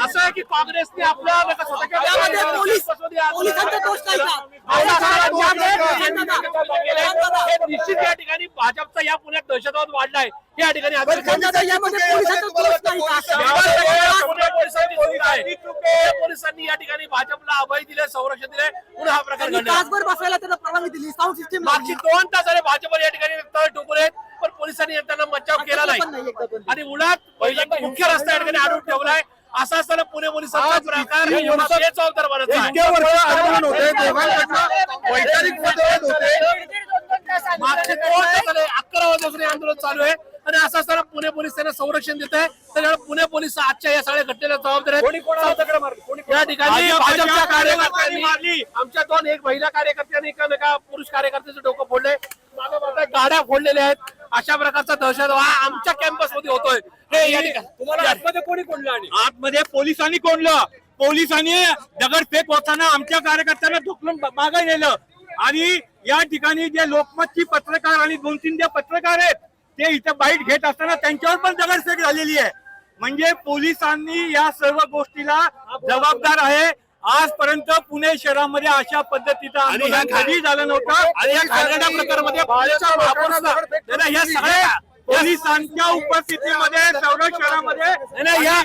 असं आहे की काँग्रेसने आपल्या? हे निश्चित या ठिकाणी भाजपचा या पुण्यात दहशतवाद वाढलाय या ठिकाणी पोलिसांनी आहे. या ठिकाणी भाजपला अभय दिले संरक्षण दिले पुन्हा हा प्रकार तासभर बसायला त्यांना परवानगी दिली साऊंड सिस्टीम मागची दोन तास झाले भाजपवर या ठिकाणी तळ आहेत पण पोलिसांनी त्यांना मज्जाव केला नाही. आणि पहिल्यांदा मुख्य रस्ता या ठिकाणी अडवून ठेवलाय असा असताना पुणे पोलिसांचा प्रकार बनत वैचारिक मतभेद होते. मागचे झाले अकरा वाजल्यापासून हे आंदोलन चालू आहे. आणि असं असताना पुणे पोलीस त्यांना संरक्षण देत आहे. त्याच्यामुळे पुणे पोलीस आजच्या या सगळ्या घटनेला जबाबदार आहेत. या ठिकाणी भाजपच्या कार्यकर्त्यांनी आमच्या दोन एक महिला कार्यकर्त्यांनी एका पुरुष कार्यकर्त्याचं डोकं फोडले गाड्या फोडलेल्या आहेत. अशा प्रकारचा दहशत हा आमच्या कॅम्पसमध्ये होतोय. हे ठिकाणी आतमध्ये कोणी कोणलं आणि? आतमध्ये पोलिसांनी कोणलं पोलिसांनी दगडफेक होताना आमच्या कार्यकर्त्यांना ढुकलून मागे नेलं. आणि या ठिकाणी जे लोकमतची पत्रकार आणि दोन तीन जे पत्रकार आहेत ते इथे बाईट घेत असताना त्यांच्यावर पण दगडफेक झालेली आहे. म्हणजे पोलिसांनी या सर्व गोष्टीला जबाबदार आहे. आजपर्यंत पुणे शहरामध्ये अशा पद्धतीचं आंदोलन कधी झालं नव्हतं. आणि या घाणेरड्या प्रकारामध्ये या सगळ्या पोलिसांच्या उपस्थितीमध्ये सौरभ शहरामध्ये या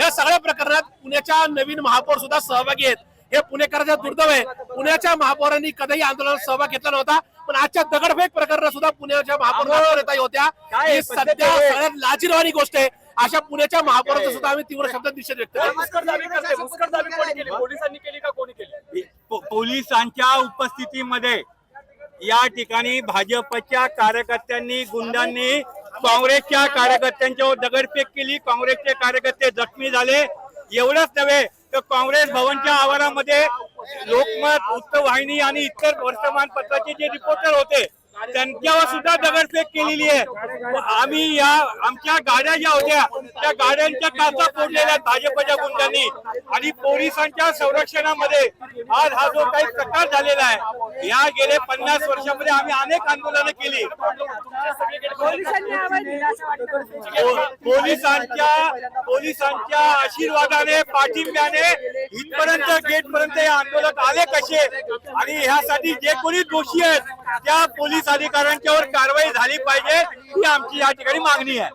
या सगळ्या प्रकरणात पुण्याच्या नवीन महापौर सुद्धा सहभागी आहेत. हे पुणेकरांचा दुर्दैव आहे. पुण्याच्या महापौरांनी कधीही आंदोलनात सहभाग घेतला नव्हता. पण आजच्या दगडफेक प्रकरणात सुद्धा पुण्याच्या महापौर होत्या. ही सध्या? सगळ्यात लाजीरवाणी गोष्ट आहे. अशा पुण्याच्या महापौराचा सुद्धा आम्ही तीव्र शब्दात निषेध व्यक्त केला? पोलिसांच्या उपस्थितीमध्ये या ठिकाणी भाजपच्या कार्यकर्त्यांनी गुंडांनी काँग्रेसच्या कार्यकर्त्यांच्यावर दगडफेक केली. काँग्रेसचे कार्यकर्ते जखमी झाले. एवढंच नव्हे तर काँग्रेस भवनच्या आवारामध्ये लोकमत वृत्तवाहिनी आणि इतर वर्तमानपत्राचे जे रिपोर्टर होते त्यांच्यावर सुद्धा दगडफेक केलेली आहे. आम्ही या आमच्या गाड्या ज्या होत्या त्या गाड्यांच्या काचा फोडलेल्या भाजपच्या गुंडांनी. आणि पोलिसांच्या संरक्षणामध्ये आज हा जो काही प्रकार झालेला आहे या गेले पन्नास वर्षामध्ये आम्ही अनेक आंदोलनं केली. पोलिसांच्या पोलिसांच्या आशीर्वादाने पाठिंब्याने इथपर्यंत गेट पर्यंत हे आंदोलक आले कसे? आणि ह्यासाठी जे कोणी दोषी आहेत त्या पोलीस अधिकाऱ्यांच्यावर कारवाई झाली पाहिजे ही आमची या ठिकाणी मागणी आहे.